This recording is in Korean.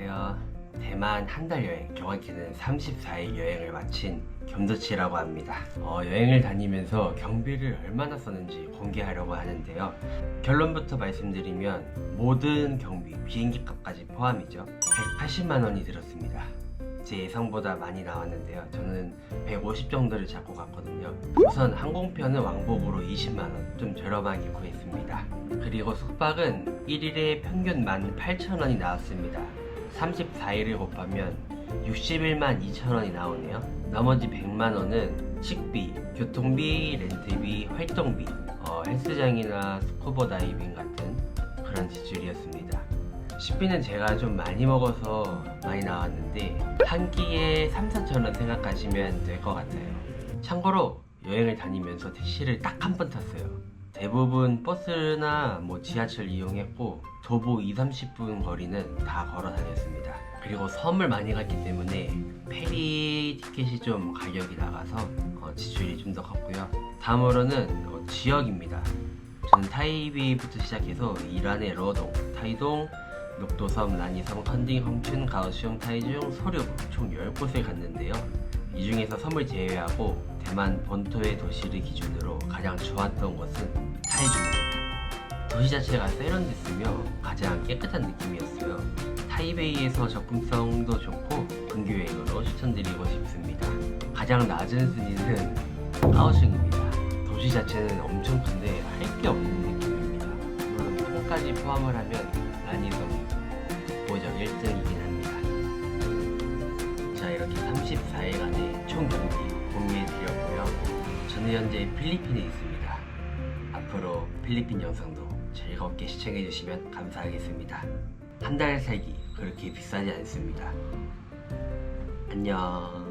안녕하세요. 대만 한 달 여행, 정확히는 34일 여행을 마친 겸도치라고 합니다. 어, 여행을 다니면서 경비를 얼마나 썼는지 공개하려고 하는데요. 결론부터 말씀드리면 모든 경비, 비행기 값까지 포함이죠. 180만 원이 들었습니다. 제 예상보다 많이 나왔는데요. 저는 150 정도를 잡고 갔거든요. 우선 항공편은 왕복으로 20만 원, 좀 저렴하게 구했습니다. 그리고 숙박은 1일에 평균 18,000원이 나왔습니다. 34일을 곱하면 61만 2천 원이 나오네요. 나머지 100만 원은 식비, 교통비, 렌트비, 활동비, 어, 헬스장이나 스쿠버 다이빙 같은 그런 지출이었습니다. 식비는 제가 좀 많이 먹어서 많이 나왔는데 한 끼에 3, 4천 원 생각하시면 될 것 같아요. 참고로 여행을 다니면서 택시를 딱 한 번 탔어요. 대부분 버스나 뭐 지하철 이용했고 도보 2, 30분 거리는 다 걸어 다녔습니다. 그리고 섬을 많이 갔기 때문에 페리 티켓이 좀 가격이 나가서 어, 지출이 좀 더 컸고요. 다음으로는 어, 지역입니다. 저는 타이베이부터 시작해서 이란의 러동, 타이동, 녹도섬, 라니섬, 컨딩, 헝춘, 가오슝, 타이중, 소륙 총 10곳을 갔는데요. 이 중에서 섬을 제외하고 대만 본토의 도시를 기준으로 가장 좋았던 곳은 타이중입니다. 도시 자체가 세련됐으며 가장 깨끗한 느낌이었어요. 타이베이에서 접근성도 좋고 근교여행으로 추천드리고 싶습니다. 가장 낮은 순위는 가오슝입니다. 도시 자체는 엄청 큰데 할 게 없는 느낌입니다. 물론 폰까지 포함을 하면 라니섬이 독보적 1등이긴 합니다. 자 이렇게 34일간 저는 현재 필리핀에 있습니다. 앞으로 필리핀 영상도 즐겁게 시청해주시면 감사하겠습니다. 한 달 살기 그렇게 비싸지 않습니다. 안녕.